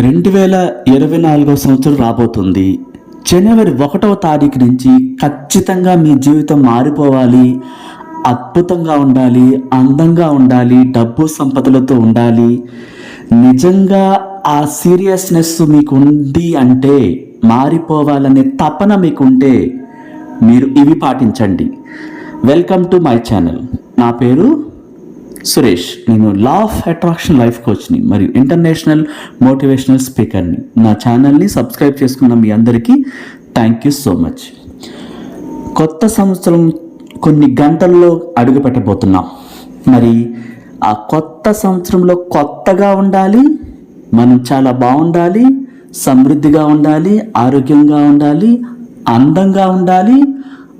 రెండు వేల ఇరవై నాలుగవ సంవత్సరం రాబోతుంది. జనవరి ఒకటవ తారీఖు నుంచి ఖచ్చితంగా మీ జీవితం మారిపోవాలి. అద్భుతంగా ఉండాలి అందంగా ఉండాలి డబ్బు సంపదలతో ఉండాలి. నిజంగా ఆ సీరియస్నెస్ మీకు ఉంది అంటే మారిపోవాలనే తపన మీకుంటే మీరు ఇవి పాటించండి. Welcome to my channel. నా పేరు సురేష్ నేను లా ఆఫ్ అట్రాక్షన్ లైఫ్ కోచ్ని మరియు ఇంటర్నేషనల్ మోటివేషనల్ స్పీకర్ని నా. ఛానల్ని సబ్స్క్రైబ్ చేసుకున్న మీ అందరికీ థ్యాంక్ యూ సో మచ్ కొత్త సంవత్సరం కొన్ని గంటల్లో అడుగు పెట్టబోతున్నాం. మరి ఆ కొత్త సంవత్సరంలో కొత్తగా ఉండాలి మనం చాలా బాగుండాలి సమృద్ధిగా ఉండాలి ఆరోగ్యంగా ఉండాలి అందంగా ఉండాలి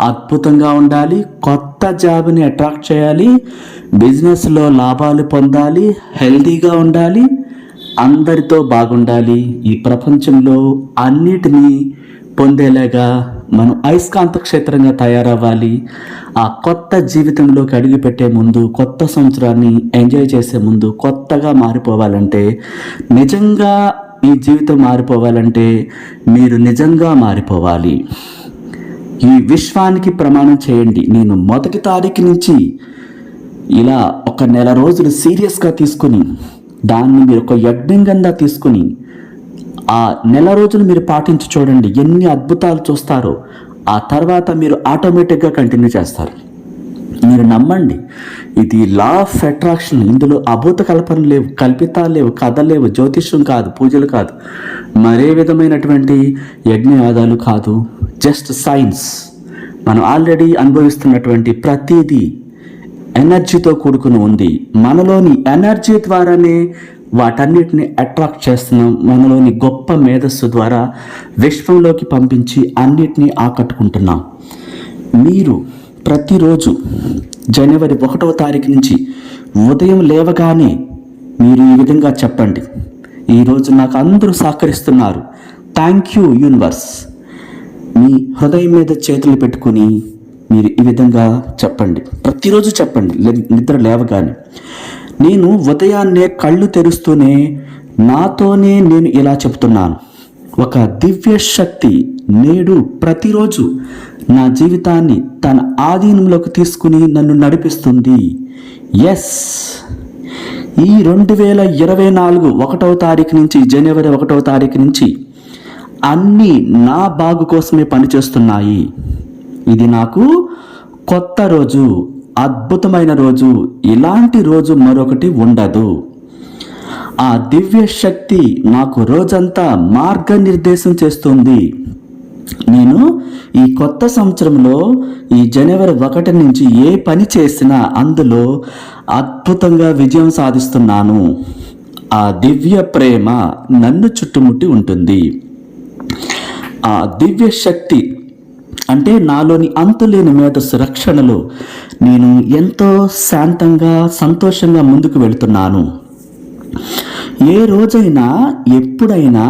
అద్భుతంగా ఉండాలి కొత్త జాబ్ని అట్రాక్ట్ చేయాలి బిజినెస్లో లాభాలు పొందాలి హెల్తీగా ఉండాలి అందరితో బాగుండాలి. ఈ ప్రపంచంలో అన్నిటినీ పొందేలాగా మనం అయస్కాంత క్షేత్రంగా తయారవ్వాలి. ఆ కొత్త జీవితంలోకి అడుగుపెట్టే ముందు కొత్త సంవత్సరాన్ని ఎంజాయ్ చేసే ముందు కొత్తగా మారిపోవాలంటే నిజంగా మీ జీవితం మారిపోవాలంటే మీరు నిజంగా మారిపోవాలి. ఈ విశ్వానికి ప్రమాణం చేయండి. నేను మొదటి తారీఖు నుంచి ఇలా ఒక నెల రోజులు సీరియస్గా తీసుకుని దాన్ని మీరు ఒక యజ్ఞంగా తీసుకుని ఆ నెల రోజులు మీరు పాటించి చూడండి. ఎన్ని అద్భుతాలు చూస్తారో. ఆ తర్వాత మీరు ఆటోమేటిక్గా కంటిన్యూ చేస్తారు. మీరు నమ్మండి. ఇది లా ఆఫ్ అట్రాక్షన్ ఇందులో అభూత కల్పన లేవు. కల్పితాలు లేవు. కథలు లేవు. జ్యోతిష్యం కాదు. పూజలు కాదు. మరే విధమైనటువంటి యజ్ఞయాదాలు కాదు. జస్ట్ సైన్స్ మనం ఆల్రెడీ అనుభవిస్తున్నటువంటి ప్రతిదీ ఎనర్జీతో కూడుకుని ఉంది. మనలోని ఎనర్జీ ద్వారానే వాటన్నిటిని అట్రాక్ట్ చేస్తున్నాం. మనలోని గొప్ప మేధస్సు ద్వారా విశ్వంలోకి పంపించి అన్నిటినీ ఆకట్టుకుంటున్నాం. మీరు ప్రతిరోజు జనవరి ఒకటవ తారీఖు నుంచి ఉదయం లేవగానే మీరు ఈ విధంగా చెప్పండి. ఈరోజు నాకు అందరూ సహకరిస్తున్నారు. థ్యాంక్ యూ యూనివర్స్ మీ హృదయం మీద చేతులు పెట్టుకుని మీరు ఈ విధంగా చెప్పండి. ప్రతిరోజు చెప్పండి నిద్ర లేవగానే. నేను ఉదయాన్నే కళ్ళు తెరుస్తూనే నాతోనే నేను ఇలా చెప్తున్నాను. ఒక దివ్య శక్తి నేడు ప్రతిరోజు నా జీవితాన్ని తన ఆధీనంలోకి తీసుకుని నన్ను నడిపిస్తుంది. ఎస్ ఈ రెండు వేల ఇరవై నాలుగు ఒకటవ తారీఖు నుంచి జనవరి ఒకటవ తారీఖు నుంచి అన్నీ నా బాగు కోసమే పనిచేస్తున్నాయి. ఇది నాకు కొత్త రోజు అద్భుతమైన రోజు ఇలాంటి రోజు మరొకటి ఉండదు. ఆ దివ్య శక్తి నాకు రోజంతా మార్గనిర్దేశం చేస్తుంది. నేను ఈ కొత్త సంవత్సరంలో ఈ జనవరి ఒకటి నుంచి ఏ పని చేసినా అందులో అద్భుతంగా విజయం సాధిస్తున్నాను. ఆ దివ్య ప్రేమ నన్ను చుట్టుముట్టి ఉంటుంది. ఆ దివ్య శక్తి అంటే నాలోని అంతులేని మేధస్సు రక్షణలో నేను ఎంతో శాంతంగా సంతోషంగా ముందుకు వెళుతున్నాను. ఏ రోజైనా ఎప్పుడైనా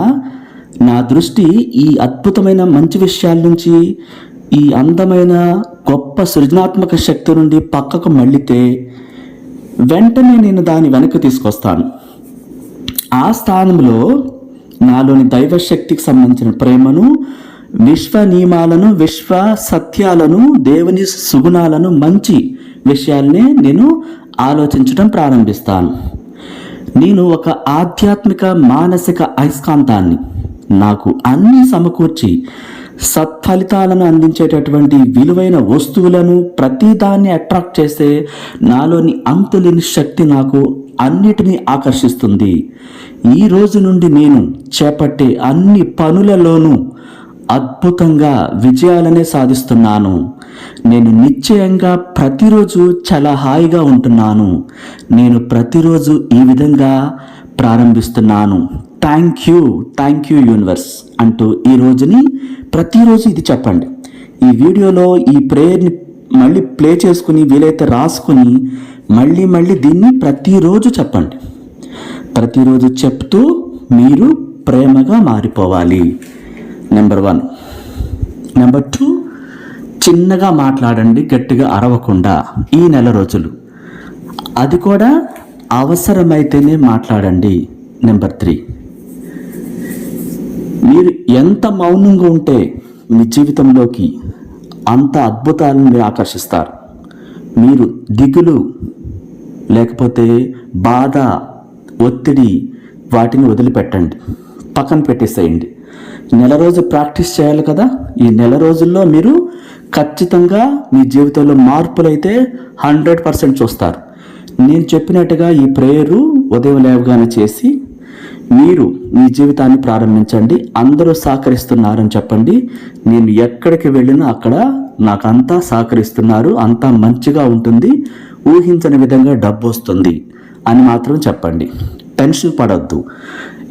నా దృష్టి ఈ అద్భుతమైన మంచి విషయాల నుంచి ఈ అందమైన గొప్ప సృజనాత్మక శక్తి నుండి పక్కకు మళ్ళితే వెంటనే నేను దాని వెనక్కి తీసుకొస్తాను. ఆ స్థానంలో నాలోని దైవశక్తికి సంబంధించిన ప్రేమను విశ్వ నియమాలను విశ్వ సత్యాలను దేవుని సుగుణాలను మంచి విషయాలనే నేను ఆలోచించడం ప్రారంభిస్తాను. నేను ఒక ఆధ్యాత్మిక మానసిక అయస్కాంతాన్ని నాకు అన్నీ సమకూర్చి సత్ఫలితాలను అందించేటటువంటి విలువైన వస్తువులను ప్రతిదాన్ని అట్రాక్ట్ చేసే నాలోని అంతులేని శక్తి నాకు అన్నిటినీ ఆకర్షిస్తుంది. ఈ రోజు నుండి నేను చేపట్టే అన్ని పనులలోనూ అద్భుతంగా విజయాలనే సాధిస్తున్నాను. నేను నిశ్చయంగా ప్రతిరోజు చాలా హాయిగా ఉంటున్నాను. నేను ప్రతిరోజు ఈ విధంగా ప్రారంభిస్తున్నాను. Thank you thank you universe అంటూ ఈ రోజుని ప్రతిరోజు ఇది చెప్పండి. ఈ వీడియోలో ఈ ప్రేయర్ని మళ్ళీ ప్లే చేసుకుని వీలైతే రాసుకుని మళ్ళీ మళ్ళీ దీన్ని ప్రతిరోజు చెప్పండి. ప్రతిరోజు చెప్తూ మీరు ప్రేమగా మారిపోవాలి. నెంబర్ వన్ నెంబర్ టూ చిన్నగా మాట్లాడండి గట్టిగా అరవకుండా ఈ నెల రోజులు. అది కూడా అవసరమైతేనే మాట్లాడండి. నెంబర్ త్రీ మీరు ఎంత మౌనంగా ఉంటే మీ జీవితంలోకి అంత అద్భుతాలను మీరు ఆకర్షిస్తారు. మీరు దిగులు లేకపోతే బాధ ఒత్తిడి వాటిని వదిలిపెట్టండి. పక్కన పెట్టేసేయండి. నెల రోజు ప్రాక్టీస్ చేయాలి కదా? ఈ నెల రోజుల్లో మీరు ఖచ్చితంగా మీ జీవితంలో మార్పులు అయితే హండ్రెడ్ పర్సెంట్ చూస్తారు. నేను చెప్పినట్టుగా ఈ ప్రేయరు ఉదయం లేవగానే చేసి మీరు మీ జీవితాన్ని ప్రారంభించండి. అందరూ సహకరిస్తున్నారని చెప్పండి. నేను ఎక్కడికి వెళ్ళినా అక్కడ నాకు అంతా సహకరిస్తున్నారు. అంతా మంచిగా ఉంటుంది. ఊహించని విధంగా డబ్బు వస్తుంది అని మాత్రం చెప్పండి. టెన్షన్ పడద్దు.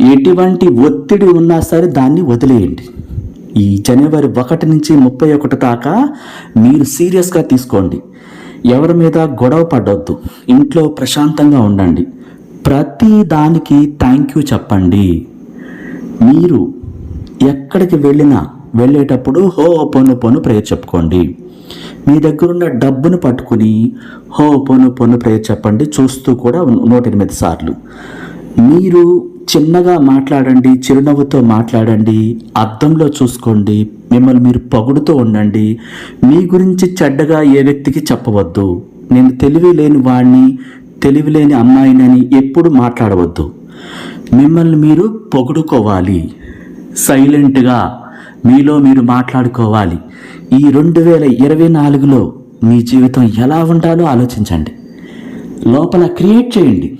ఎటువంటి ఒత్తిడి ఉన్నా సరే దాన్ని వదిలేయండి. ఈ జనవరి ఒకటి నుంచి ముప్పై ఒకటి దాకా మీరు సీరియస్గా తీసుకోండి. ఎవరి మీద గొడవ పడొద్దు. ఇంట్లో ప్రశాంతంగా ఉండండి. ప్రతి దానికి థ్యాంక్ యూ చెప్పండి. మీరు ఎక్కడికి వెళ్ళినా వెళ్ళేటప్పుడు హో పొను పొను ప్రేయర్ చెప్పుకోండి. మీ దగ్గర ఉన్న డబ్బును పట్టుకుని హో పొను పొను ప్రేయర్ చెప్పండి చూస్తూ కూడా నూట ఎనిమిది సార్లు. మీరు చిన్నగా మాట్లాడండి చిరునవ్వుతో మాట్లాడండి అద్దంలో చూసుకోండి మిమ్మల్ని మీరు పొగుడుతూ ఉండండి మీ గురించి చెడ్డగా ఏ వ్యక్తికి చెప్పవద్దు. నేను తెలివి లేని వాడిని తెలివి లేని అమ్మాయినని ఎప్పుడు మాట్లాడవద్దు. మిమ్మల్ని మీరు పొగుడుకోవాలి. సైలెంట్గా మీలో మీరు మాట్లాడుకోవాలి. ఈ రెండు వేల ఇరవై నాలుగులో మీ జీవితం ఎలా ఉండాలో ఆలోచించండి. లోపల క్రియేట్ చేయండి.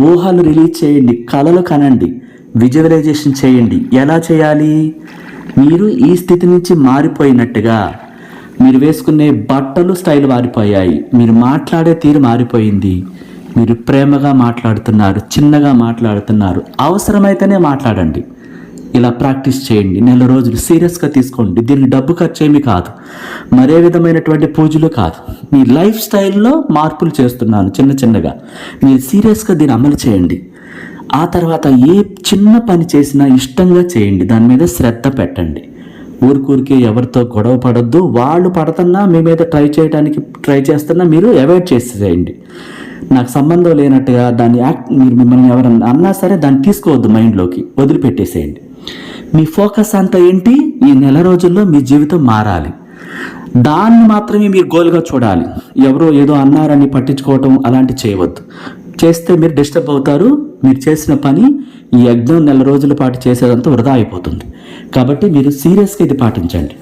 ఊహలు రిలీజ్ చేయండి. కళలు కనండి. విజువలైజేషన్ చేయండి. ఎలా చేయాలి? మీరు ఈ స్థితి నుంచి మారిపోయినట్టుగా మీరు వేసుకునే బట్టలు స్టైల్ మారిపోయాయి. మీరు మాట్లాడే తీరు మారిపోయింది. మీరు ప్రేమగా మాట్లాడుతున్నారు చిన్నగా మాట్లాడుతున్నారు అవసరమైతేనే మాట్లాడండి. ఇలా ప్రాక్టీస్ చేయండి నెల రోజులు సీరియస్గా తీసుకోండి. దీన్ని డబ్బు ఖర్చు కాదు మరే విధమైనటువంటి పూజలు కాదు. మీ లైఫ్ స్టైల్లో మార్పులు చేస్తున్నాను చిన్న చిన్నగా. మీరు సీరియస్గా దీన్ని అమలు చేయండి. ఆ తర్వాత ఏ చిన్న పని చేసినా ఇష్టంగా చేయండి దాని మీద శ్రద్ధ పెట్టండి. ఊరికూరికే ఎవరితో గొడవ పడద్దు వాళ్ళు పడుతున్నా మీ మీద ట్రై చేయడానికి ట్రై చేస్తున్నా మీరు అవాయిడ్ చేసేయండి నాకు సంబంధం లేనట్టుగా దాన్ని యాక్ట్ మీరు మిమ్మల్ని ఎవరన్నా అన్నా సరే దాన్ని తీసుకోవద్దు మైండ్లోకి వదిలిపెట్టేసేయండి. మీ ఫోకస్ అంతా ఏంటి? ఈ నెల రోజుల్లో మీ జీవితం మారాలి. దాన్ని మాత్రమే మీరు గోల్గా చూడాలి. ఎవరో ఏదో అన్నారని పట్టించుకోవటం అలాంటి చేయవద్దు. చేస్తే మీరు డిస్టర్బ్ అవుతారు. మీరు చేసిన పని ఈ యజ్ఞం నెల రోజుల పాటు చేసేదంతా వృధా అయిపోతుంది. కాబట్టి మీరు సీరియస్గా ఇది పాటించండి.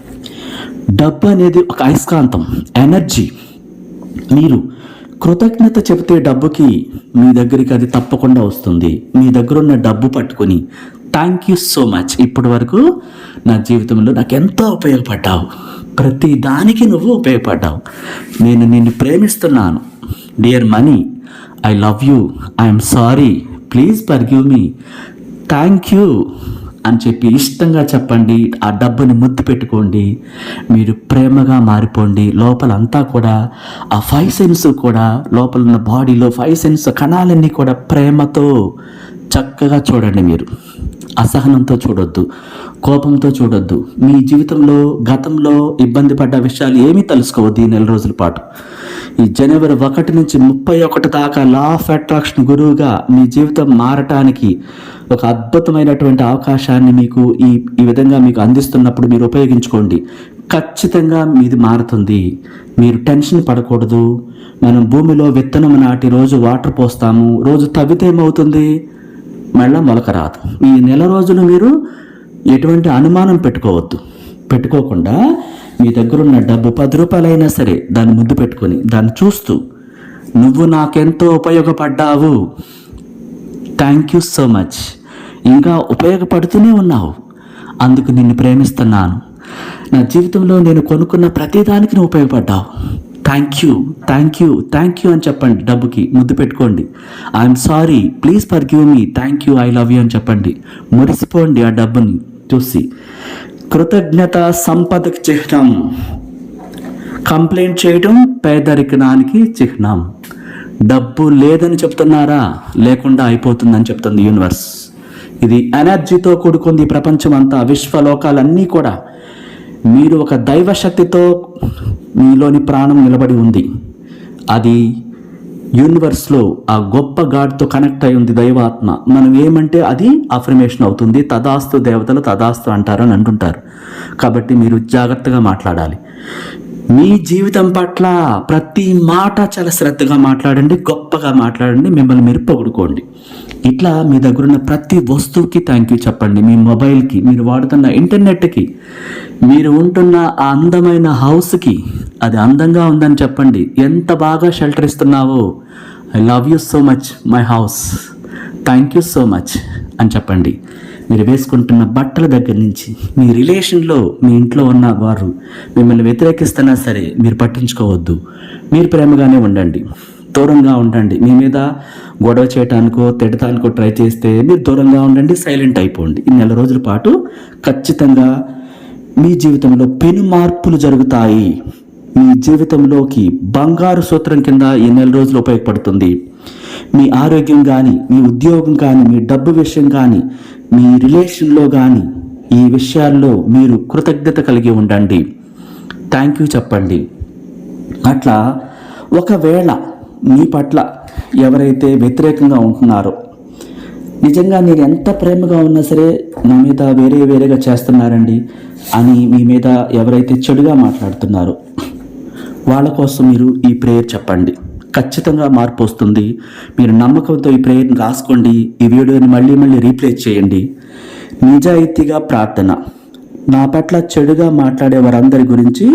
డబ్బు అనేది ఒక అయస్కాంతం. ఎనర్జీ మీరు కృతజ్ఞత చెబితే డబ్బుకి మీ దగ్గరికి అది తప్పకుండా వస్తుంది. మీ దగ్గర ఉన్న డబ్బు పట్టుకొని థ్యాంక్ యూ సో మచ్ ఇప్పటి వరకు నా జీవితంలో నాకు ఎంతో ఉపయోగపడ్డావు. ప్రతి దానికి నువ్వు ఉపయోగపడ్డావు. నేను నిన్ను ప్రేమిస్తున్నాను. Dear money I love you I'm sorry please forgive me thank you అని చెప్పి ఇష్టంగా చెప్పండి ఆ డబ్బుని ముద్దు పెట్టుకోండి మీరు ప్రేమగా మారిపోండి. లోపలంతా కూడా ఆ ఫైవ్ సెన్స్ కూడా లోపల ఉన్న బాడీలో ఫైవ్ సెన్స్ కణాలన్నీ కూడా ప్రేమతో చక్కగా చూడండి మీరు. అసహనంతో చూడొద్దు. కోపంతో చూడొద్దు. మీ జీవితంలో గతంలో ఇబ్బంది పడ్డ విషయాలు ఏమీ తెలుసుకోవద్దు ఈ నెల రోజుల పాటు. ఈ జనవరి ఒకటి నుంచి ముప్పై ఒకటి దాకా లా ఆఫ్ అట్రాక్షన్ గురువుగా మీ జీవితం మారటానికి ఒక అద్భుతమైనటువంటి అవకాశాన్ని మీకు ఈ ఈ విధంగా మీకు అందిస్తున్నప్పుడు మీరు ఉపయోగించుకోండి. ఖచ్చితంగా మీది మారుతుంది. మీరు టెన్షన్ పడకూడదు. మనం భూమిలో విత్తనం నాటి రోజు వాటర్ పోస్తాము. రోజు తవ్వితే ఏమవుతుంది? మళ్ళీ మొలక రాదు. ఈ నెల రోజులు మీరు ఎటువంటి అనుమానం పెట్టుకోవద్దు. పెట్టుకోకుండా మీ దగ్గరున్న డబ్బు పది రూపాయలైనా సరే దాన్ని ముద్దు పెట్టుకొని దాన్ని చూస్తూ నువ్వు నాకెంతో ఉపయోగపడ్డావు. Thank you so much. ఇంకా ఉపయోగపడుతూనే ఉన్నావు. అందుకు నిన్ను ప్రేమిస్తున్నాను. నా జీవితంలో నేను కొనుక్కున్న ప్రతిదానికి నువ్వు ఉపయోగపడ్డావు. Thank you thank you thank you అని చెప్పండి డబ్బుకి. ముద్దు పెట్టుకోండి. I'm sorry please forgive me. Thank you I love you అని చెప్పండి. మురిసిపోండి ఆ డబ్బుని. చూసి కృతజ్ఞత సంపదకి చిహ్నం. కంప్లైంట్ చేయటం పేదరికనానికి చిహ్నం. డబ్బు లేదని చెప్తున్నారా? లేకుండా అయిపోతుందని చెప్తుంది యూనివర్స్. ఇది ఎనర్జీతో కూడుకుంది ప్రపంచం అంతా విశ్వలోకాలన్నీ కూడా. మీరు ఒక దైవశక్తితో మీలోని ప్రాణం నిలబడి ఉంది. అది యూనివర్స్లో ఆ గొప్ప గాడ్తో కనెక్ట్ అయి ఉంది దైవాత్మ. మనం ఏమంటే అది అఫర్మేషన్ అవుతుంది. తదాస్తు దేవతలు తదాస్తు అంటారని అంటుంటారు. కాబట్టి మీరు జాగ్రత్తగా మాట్లాడాలి. మీ జీవితం పట్ల ప్రతి మాట చాలా శ్రద్ధగా మాట్లాడండి గొప్పగా మాట్లాడండి మిమ్మల్ని మీరు పొగుడుకోండి. ఇట్లా మీ దగ్గర ఉన్న ప్రతి వస్తువుకి థ్యాంక్ యూ చెప్పండి. మీ మొబైల్కి మీరు వాడుతున్న ఇంటర్నెట్కి మీరు ఉంటున్న ఆ అందమైన హౌస్కి అది అందంగా ఉందని చెప్పండి. ఎంత బాగా shelter ఇస్తున్నావో. I love you so much my house thank you so much అని చెప్పండి. మీరు వేసుకుంటున్న బట్టల దగ్గర నుంచి మీ రిలేషన్లో మీ ఇంట్లో ఉన్న వారు మిమ్మల్ని వ్యతిరేకిస్తున్నా సరే మీరు పట్టించుకోవద్దు. మీరు ప్రేమగానే ఉండండి. దూరంగా ఉండండి. మీ మీద గొడవ చేయటానికో తిడటానికో ట్రై చేస్తే మీరు దూరంగా ఉండండి సైలెంట్ అయిపోండి. ఈ నెల రోజుల పాటు ఖచ్చితంగా మీ జీవితంలో పెను మార్పులు జరుగుతాయి. మీ జీవితంలోకి బంగారు సూత్రం కింద ఈ నెల రోజులు ఉపయోగపడుతుంది. మీ ఆరోగ్యం కానీ మీ ఉద్యోగం కానీ మీ డబ్బు విషయం కానీ మీ రిలేషన్లో కానీ ఈ విషయాల్లో మీరు కృతజ్ఞత కలిగి ఉండండి. థ్యాంక్ యూ చెప్పండి. అట్లా ఒకవేళ మీ పట్ల ఎవరైతే వ్యతిరేకంగా ఉంటున్నారో. నిజంగా నేను ఎంత ప్రేమగా ఉన్నా సరే నా మీద వేరే వేరేగా చేస్తున్నారండి అని మీ మీద ఎవరైతే చెడుగా మాట్లాడుతున్నారో. వాళ్ళ కోసం మీరు ఈ ప్రేయర్ చెప్పండి. ఖచ్చితంగా మార్పు వస్తుంది. మీరు నమ్మకంతో ఈ ప్రేయర్ని రాసుకోండి. ఈ వీడియోని మళ్ళీ మళ్ళీ రీప్లేస్ చేయండి. నిజాయితీగా ప్రార్థన. నా పట్ల చెడుగా మాట్లాడే వారందరి గురించి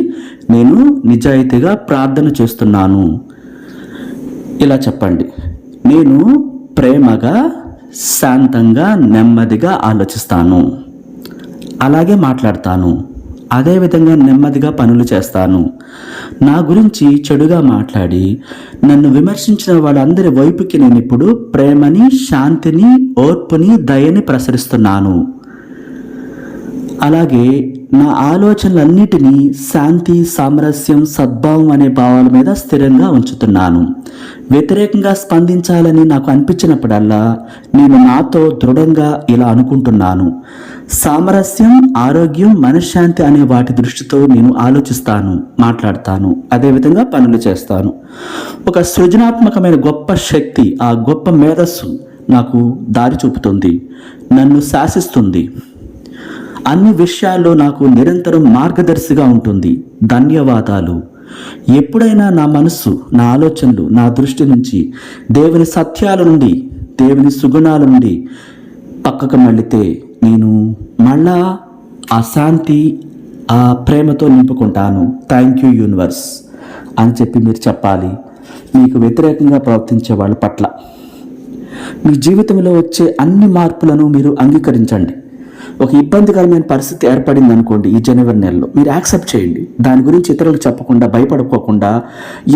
నేను నిజాయితీగా ప్రార్థన చేస్తున్నాను. ఇలా చెప్పండి. నేను ప్రేమగా శాంతంగా నెమ్మదిగా ఆలోచిస్తాను. అలాగే మాట్లాడతాను. అదేవిధంగా నెమ్మదిగా పనులు చేస్తాను. నా గురించి చెడుగా మాట్లాడి నన్ను విమర్శించిన వాళ్ళందరి వైపుకి నేను ఇప్పుడు ప్రేమని శాంతిని ఓర్పుని దయని ప్రసరిస్తున్నాను. అలాగే నా ఆలోచనలన్నిటినీ శాంతి సామరస్యం సద్భావం అనే భావాల మీద స్థిరంగా ఉంచుతున్నాను. వ్యతిరేకంగా స్పందించాలని నాకు అనిపించినప్పుడల్లా నేను నాతో దృఢంగా ఇలా అనుకుంటున్నాను. సామరస్యం ఆరోగ్యం మనశ్శాంతి అనే వాటి దృష్టితో నేను ఆలోచిస్తాను మాట్లాడతాను అదేవిధంగా పనులు చేస్తాను. ఒక సృజనాత్మకమైన గొప్ప శక్తి ఆ గొప్ప మేధస్సు నాకు దారి చూపుతుంది నన్ను శాసిస్తుంది. అన్ని విషయాల్లో నాకు నిరంతరం మార్గదర్శిగా ఉంటుంది. ధన్యవాదాలు. ఎప్పుడైనా నా మనస్సు నా ఆలోచనలు నా దృష్టి నుంచి దేవుని సత్యాల నుండి దేవుని సుగుణాల నుండి పక్కకు మళ్ళితే నేను మళ్ళా ఆ శాంతి ఆ ప్రేమతో నింపుకుంటాను. థ్యాంక్ యూ యూనివర్స్ అని చెప్పి మీరు చెప్పాలి. మీకు వ్యతిరేకంగా ప్రవర్తించే వాళ్ళ పట్ల. మీ జీవితంలో వచ్చే అన్ని మార్పులను మీరు అంగీకరించండి. ఒక ఇబ్బందికరమైన పరిస్థితి ఏర్పడింది అనుకోండి ఈ జనవరి నెలలో. మీరు యాక్సెప్ట్ చేయండి. దాని గురించి ఇతరులకు చెప్పకుండా భయపడుకోకుండా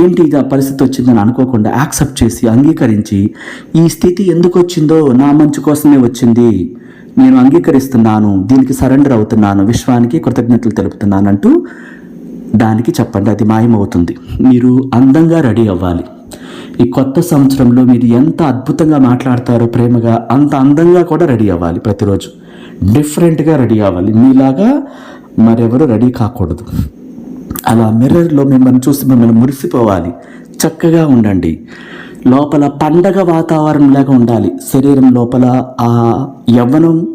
ఏంటి ఇది ఆ పరిస్థితి వచ్చిందని అనుకోకుండా యాక్సెప్ట్ చేసి అంగీకరించి ఈ స్థితి ఎందుకు వచ్చిందో నా మంచి కోసమే వచ్చింది. నేను అంగీకరిస్తున్నాను. దీనికి సరెండర్ అవుతున్నాను. విశ్వానికి కృతజ్ఞతలు తెలుపుతున్నాను అంటూ దానికి చెప్పండి. అది మాయమవుతుంది. మీరు అందంగా రెడీ అవ్వాలి. ఈ కొత్త సంవత్సరంలో మీరు ఎంత అద్భుతంగా మాట్లాడతారో ప్రేమగా అంత అందంగా కూడా రెడీ అవ్వాలి ప్రతిరోజు. డిఫరెంట్గా రెడీ అవ్వాలి మీలాగా మరెవరు రెడీ కాకూడదు. అలా మిర్రర్లో మిమ్మల్ని చూసి మిమ్మల్ని మురిసిపోవాలి. చక్కగా ఉండండి. లోపల పండగ వాతావరణంలాగా ఉండాలి. శరీరం లోపల ఆ యవ్వనం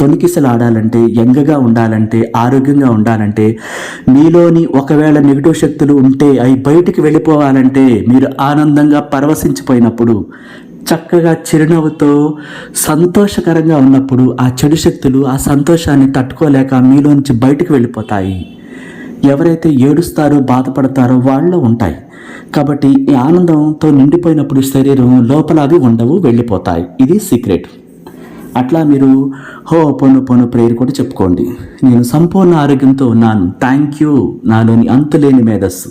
తొణికిసలాడాలంటే యంగగా ఉండాలంటే ఆరోగ్యంగా ఉండాలంటే మీలోని ఒకవేళ నెగిటివ్ శక్తులు ఉంటే అవి బయటికి వెళ్ళిపోవాలంటే మీరు ఆనందంగా పరవశించిపోయినప్పుడు చక్కగా చిరునవ్వుతో సంతోషకరంగా ఉన్నప్పుడు ఆ చెడు శక్తులు ఆ సంతోషాన్ని తట్టుకోలేక మీలో నుంచి బయటకు వెళ్ళిపోతాయి. ఎవరైతే ఏడుస్తారో బాధపడతారో వాళ్ళు ఉంటాయి. కాబట్టి ఈ ఆనందంతో నిండిపోయినప్పుడు శరీరం లోపల అవి ఉండవు వెళ్ళిపోతాయి. ఇది సీక్రెట్. అట్లా మీరు హో పొను పొను ప్రేయర్ కూడా చెప్పుకోండి. నేను సంపూర్ణ ఆరోగ్యంతో ఉన్నాను. థ్యాంక్ యూ నాలోని అంతులేని మేధస్సు.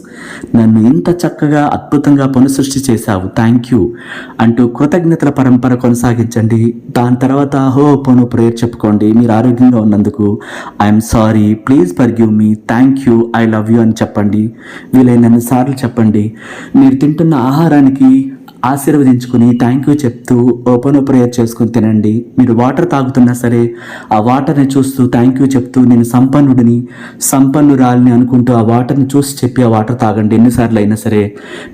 నన్ను ఇంత చక్కగా అద్భుతంగా పునఃసృష్టి చేశావు. థ్యాంక్ యూ అంటూ కృతజ్ఞతల పరంపర కొనసాగించండి. దాని తర్వాత హో పొను ప్రేయర్ చెప్పుకోండి. మీరు ఆరోగ్యంగా ఉన్నందుకు I'm sorry please forgive me thank you I love you అని చెప్పండి. వీలైనన్ని సార్లు చెప్పండి. మీరు తింటున్న ఆహారానికి ఆశీర్వదించుకుని థ్యాంక్ యూ చెప్తూ ఓపెన్ ప్రేయర్ చేసుకుని తినండి. మీరు వాటర్ తాగుతున్నా సరే ఆ వాటర్ని చూస్తూ థ్యాంక్ యూ చెప్తూ నేను సంపన్నుడిని సంపన్నురాలిని అనుకుంటూ ఆ వాటర్ని చూసి చెప్పి ఆ వాటర్ తాగండి. ఎన్నిసార్లు అయినా సరే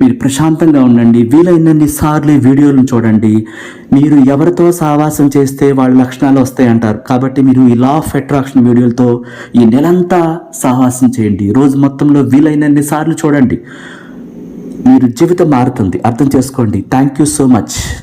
మీరు ప్రశాంతంగా ఉండండి. వీలైనన్ని సార్లు ఈ వీడియోలను చూడండి. మీరు ఎవరితో సహవాసం చేస్తే వాళ్ళ లక్షణాలు వస్తాయి అంటారు. కాబట్టి మీరు ఈ లా ఆఫ్ అట్రాక్షన్ వీడియోలతో ఈ నెలంతా సహవాసం చేయండి. రోజు మొత్తంలో వీలైనన్ని సార్లు చూడండి. మీరు జీవితం మారుతుంది. అర్థం చేసుకోండి. Thank you so much